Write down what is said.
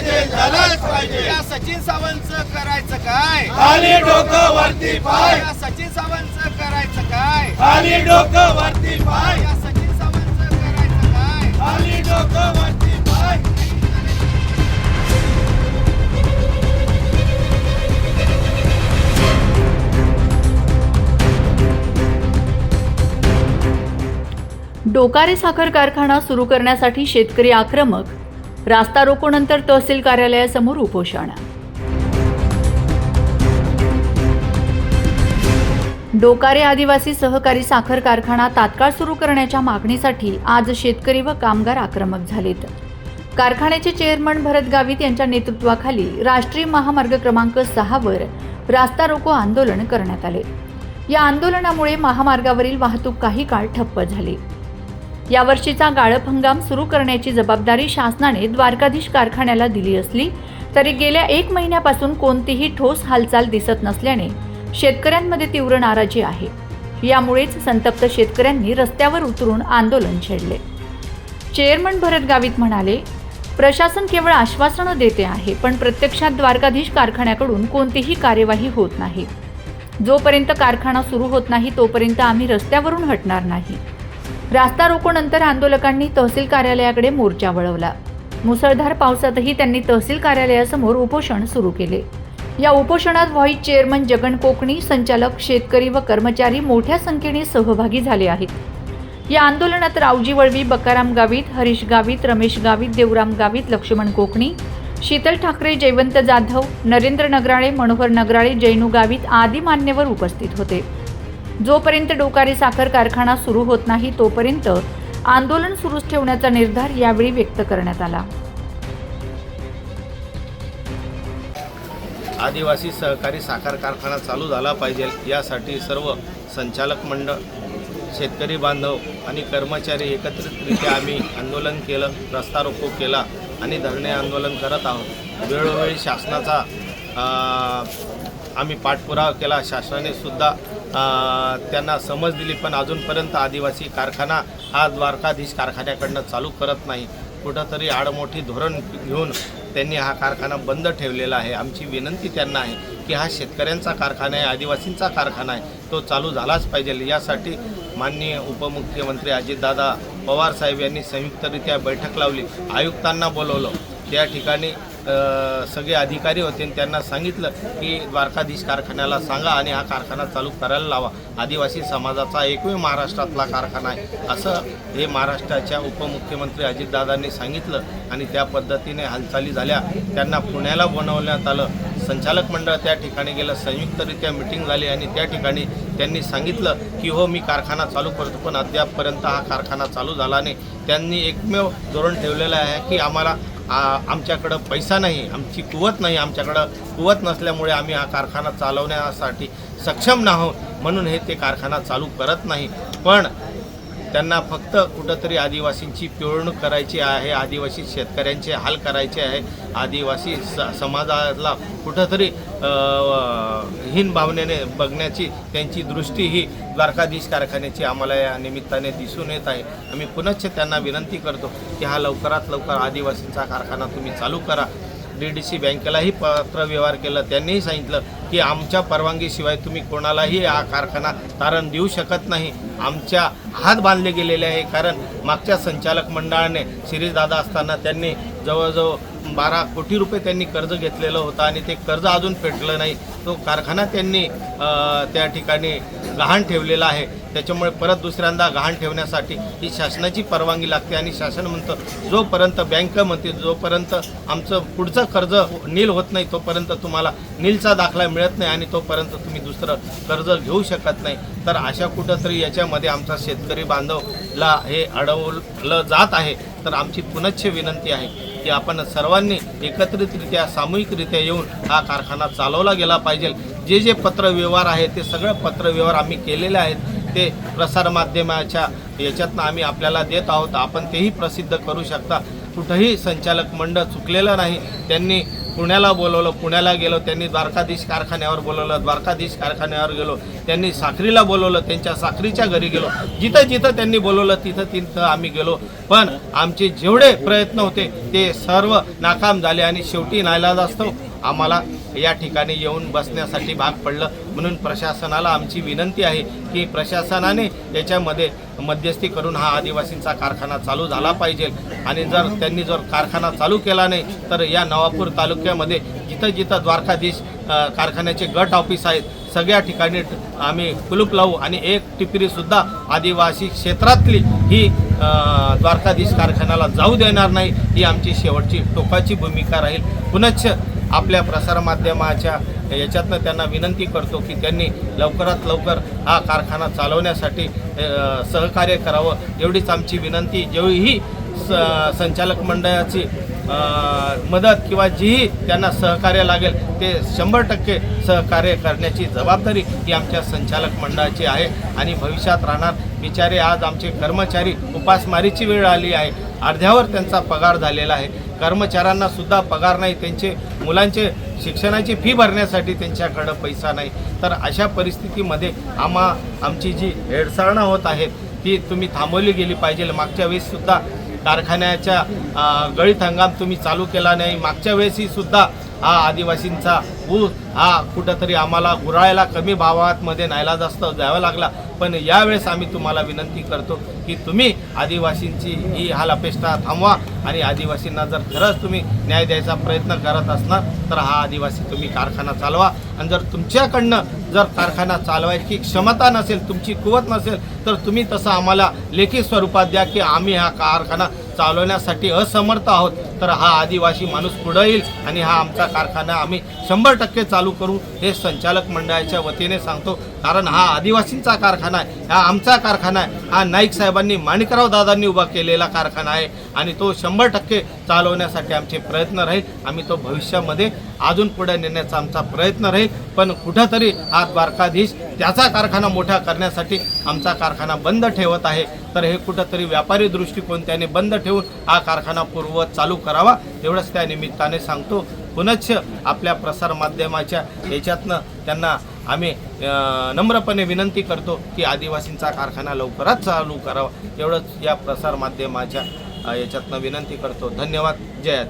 पाहिजे झालंच पाहिजे. या सचिन सावंतचं करायचं काय? खाली डोकं वरती पाय. या सचिन सावंतचं करायचं काय? खाली डोकं वरती पाय. या सचिन सावंतचं करायचं काय? खाली डोकं वरती पाय. डोकारे साखर कारखाना सुरू करण्यासाठी शेतकरी आक्रमक रास्ता रोकोनंतर तहसील कार्यालयासमोर उपोषण. डोकारे आदिवासी सहकारी साखर कारखाना तात्काळ सुरू करण्याच्या मागणीसाठी आज शेतकरी व कामगार आक्रमक झालेत. कारखान्याचे चेअरमन भरत गावित यांच्या नेतृत्वाखाली राष्ट्रीय महामार्ग क्रमांक सहावर रास्ता रोको आंदोलन करण्यात आले. या आंदोलनामुळे महामार्गावरील वाहतूक काही काळ ठप्प झाली. यावर्षीचा गाळप हंगाम सुरू करण्याची जबाबदारी शासनाने द्वारकाधीश कारखान्याला दिली असली तरी गेल्या एक महिन्यापासून कोणतीही ठोस हालचाल दिसत नसल्याने शेतकऱ्यांमध्ये तीव्र नाराजी आहे. यामुळेच संतप्त शेतकऱ्यांनी रस्त्यावर उतरून आंदोलन छेडले. चेअरमन भरत गावित म्हणाले प्रशासन केवळ आश्वासनं देते आहे पण प्रत्यक्षात द्वारकाधीश कारखान्याकडून कोणतीही कार्यवाही होत नाही. जोपर्यंत कारखाना सुरू होत नाही तोपर्यंत आम्ही रस्त्यावरून हटणार नाही. रास्ता रोकोनंतर आंदोलकांनी तहसील कार्यालयाकडे मोर्चा वळवला. मुसळधार पावसातही त्यांनी तहसील कार्यालयासमोर उपोषण सुरू केले. या उपोषणात व्हाईस चेअरमन जगन कोकणी संचालक शेतकरी व कर्मचारी मोठ्या संख्येने सहभागी झाले आहेत. या आंदोलनात रावजी वळवी बकाराम गावित हरीश गावित रमेश गावित देवराम गावित लक्ष्मण कोकणी शीतल ठाकरे जयवंत जाधव नरेंद्र नगराळे मनोहर नगराळे जैनू गावित आदी मान्यवर उपस्थित होते. जोपर्यंत डोकारी साखर कारखाना सुरू होत नाही तोपर्यंत आंदोलन सुरूच ठेवण्याचा निर्धार यावेळी व्यक्त करण्यात आला. आदिवासी सहकारी साखर कारखाना चालू झाला पाहिजे यासाठी सर्व संचालक मंडळ शेतकरी बांधव आणि कर्मचारी एकत्रितरित्या आम्ही आंदोलन केलं रस्ता रोको केला आणि धरणे आंदोलन करत आहोत. वेळोवेळी शासनाचा आम्ही पाठपुरावा केला शासनाने सुद्धा त्यांना समज दिली पण अजूनपर्यंत आदिवासी कारखाना हा द्वारकाधीश कारखान्याकडनं चालू करत नाही. कुठंतरी आडमोठी धोरण घेऊन त्यांनी हा कारखाना बंद ठेवलेला आहे. आमची विनंती त्यांना आहे की हा शेतकऱ्यांचा कारखाना आहे आदिवासींचा कारखाना आहे तो चालू झालाच पाहिजे. यासाठी माननीय उपमुख्यमंत्री अजितदादा पवार साहेब यांनी संयुक्तरित्या बैठक लावली. आयुक्तांना बोलवलं. त्या ठिकाणी सगळे अधिकारी होते आणि त्यांना सांगितलं की द्वारकाधीश कारखान्याला सांगा आणि हा कारखाना चालू करायला लावा. आदिवासी समाजाचा एकमेव महाराष्ट्रातला कारखाना आहे. असं हे महाराष्ट्राच्या उपमुख्यमंत्री अजितदादांनी सांगितलं आणि त्या पद्धतीने हालचाली झाल्या. त्यांना पुण्याला बनवण्यात आलं. संचालक मंडळ त्या ठिकाणी गेलं. संयुक्तरित्या मिटिंग झाली आणि त्या ठिकाणी त्यांनी सांगितलं की हो मी कारखाना चालू करतो पण अद्यापपर्यंत हा कारखाना चालू झाला नाही. त्यांनी एकमेव धोरण ठेवलेलं आहे की आम्हाला आमच्याकडं पैसा नाही आमची कुवत नाही आमच्याकडं कुवत नसल्यामुळे आम्ही हा कारखाना चालवण्यासाठी सक्षम नाहोत म्हणून हे ते कारखाना चालू करत नाही. पण त्यांना फक्त कुठंतरी आदिवासींची पिळवणूक करायची आहे आदिवासी शेतकऱ्यांचे हाल करायचे आहे आदिवासी स समाजाला कुठंतरी हीन भावनेने बघण्याची त्यांची दृष्टी ही द्वारकाधीश कारखान्याची आम्हाला या निमित्ताने दिसून येत आहे. आम्ही पुनश्च त्यांना विनंती करतो की हा लवकरात लवकर आदिवासींचा कारखाना तुम्ही चालू करा. डी डी सी बँकेलाही पत्रव्यवहार केलं त्यांनीही सांगितलं की आमच्या परवानगीशिवाय तुम्ही कोणालाही हा कारखाना तारण देऊ शकत नाही. आमच्या हात बांधले गेलेले आहे कारण मागच्या संचालक मंडळाने शिरीषदादा असताना त्यांनी जवळजवळ बारा कोटी रुपये त्यांनी कर्ज घेतलेलं होतं आणि ते कर्ज अजून फेटलं नाही. तो कारखाना त्यांनी त्या ठिकाणी गहाण ठेवलेला आहे. त्याच्यामुळे परत दुसऱ्यांदा गहाण ठेवण्यासाठी ही शासनाची परवानगी लागते आणि शासन म्हणतं जोपर्यंत बँक म्हणते जोपर्यंत आमचं पुढचं कर्ज नील होत नाही तोपर्यंत तुम्हाला नीलचा दाखला मिळत नाही आणि तोपर्यंत तुम्ही दुसरं कर्ज घेऊ शकत नाही. तर अशा कुठंतरी याच्यामध्ये आमचा शेतकरी बांधवला हे अडवलं जात आहे. तर आमची पुनच्छ विनंती आहे की आपण सर्वांनी एकत्रितरित्या सामूहिकरित्या येऊन हा कारखाना चालवला गेला पाहिजे. जे जे पत्रव्यवहार आहे ते सगळं पत्रव्यवहार आम्ही केलेले आहेत ते प्रसारमाध्यमाच्या याच्यातनं आम्ही आपल्याला देत आहोत. आपण तेही प्रसिद्ध करू शकता. कुठंही संचालक मंडळ चुकलेलं नाही. त्यांनी पुण्याला बोलवलं पुण्याला गेलो त्यांनी द्वारकाधीश कारखान्यावर बोलवलं द्वारकाधीश कारखान्यावर गेलो त्यांनी साखरीला बोलवलं त्यांच्या साखरीच्या घरी गेलो. जिथं जिथं त्यांनी बोलवलं तिथं तिथं आम्ही गेलो. पण आमचे जेवढे प्रयत्न होते ते सर्व नाकाम झाले आणि शेवटी नायलाज असतो. आम्हाला या ठिकाणी येऊन बसण्यासाठी भाग पडलं. म्हणून प्रशासनाला आमची विनंती आहे की प्रशासनाने याच्यामध्ये मध्यस्थी करून हा आदिवासींचा कारखाना चालू झाला पाहिजे. आणि जर त्यांनी जर कारखाना चालू केला नाही तर या नवापूर तालुक्यामध्ये जिथं जिथं द्वारकाधीश कारखान्याचे गट ऑफिस आहेत सगळ्या ठिकाणी आम्ही कुलूप लावू आणि एक टिपरीसुद्धा आदिवासी क्षेत्रातली ही द्वारकाधीश कारखान्याला जाऊ देणार नाही ही आमची शेवटची टोकाची भूमिका राहील. पुनश्च आपल्या प्रसारमाध्यमाच्या याच्यातनं त्यांना विनंती करतो की त्यांनी लवकरात लवकर हा कारखाना चालवण्यासाठी सहकार्य करावं. एवढीच आमची विनंती. जेवढीही स संचालक मंडळाची मदत किंवा जीही त्यांना सहकार्य लागेल ते शंभर टक्के सहकार्य करण्याची जबाबदारी ही आमच्या संचालक मंडळाची आहे. आणि भविष्यात राहणार बिचारे आज आमचे कर्मचारी उपासमारीची वेळ आली आहे. अर्ध्यावर त्यांचा पगार झालेला आहे. कर्मचाऱ्यांना सुद्धा पगार नाही त्यांचे मुलांचे शिक्षणाची फी भरण्यासाठी त्यांच्याकडं पैसा नाही. तर अशा परिस्थितीमध्ये आम्हा आमची जी हेडसाळणा होत आहेत ती तुम्ही थांबवली गेली पाहिजे मागच्या वेळेससुद्धा कारखान्याच्या गळीत हंगाम तुम्ही चालू केला नाही. मागच्या वेळेसही सुद्धा हा आदिवासींचा ऊस हा कुठंतरी आम्हाला गुराळ्याला कमी भावामध्ये न्यायला जास्त द्यावा लागला. पण यावेळेस आम्ही तुम्हाला विनंती करतो की तुम्ही आदिवासींची ही हाल अपेष्टा थांबवा आणि आदिवासींना जर खरंच तुम्ही न्याय द्यायचा प्रयत्न करत असणार तर हा आदिवासी तुम्ही कारखाना चालवा. आणि जर तुमच्याकडनं जर कारखाना चालवायची क्षमता नसेल तुमची कुवत नसेल तर तुम्ही तसं आम्हाला लेखी स्वरूपात द्या की आम्ही हा कारखाना चालवण्यासाठी असमर्थ आहोत. तर हा आदिवासी माणूस पुढं येईल आणि हा आमचा कारखाना आम्ही शंभर टक्के चालू करू हे संचालक मंडळाच्या वतीने सांगतो. कारण हा आदिवासींचा कारखाना आहे हा आमचा कारखाना आहे. हा नाईक साहेबांनी माणिकराव दादांनी उभा केलेला कारखाना आहे आणि तो शंभर टक्के चालवण्यासाठी आमचे प्रयत्न राहील. आम्ही तो भविष्यामध्ये अजून पुढे नेण्याचा आमचा प्रयत्न राहील. पण कुठंतरी हा द्वारकाधीश त्याचा कारखाना मोठा करण्यासाठी आमचा कारखाना बंद ठेवत आहे. तर हे कुठंतरी व्यापारी दृष्टिकोन त्याने बंद ठेवून हा कारखाना पूर्ववत चालू कर. करावा एवढंच त्या निमित्ताने सांगतो. पुनश्च आपल्या प्रसारमाध्यमाच्या याच्यातनं त्यांना आम्ही नम्रपणे विनंती करतो की आदिवासींचा कारखाना लवकरच चालू करावा. एवढंच या प्रसारमाध्यमाच्या याच्यातनं विनंती करतो. धन्यवाद. जय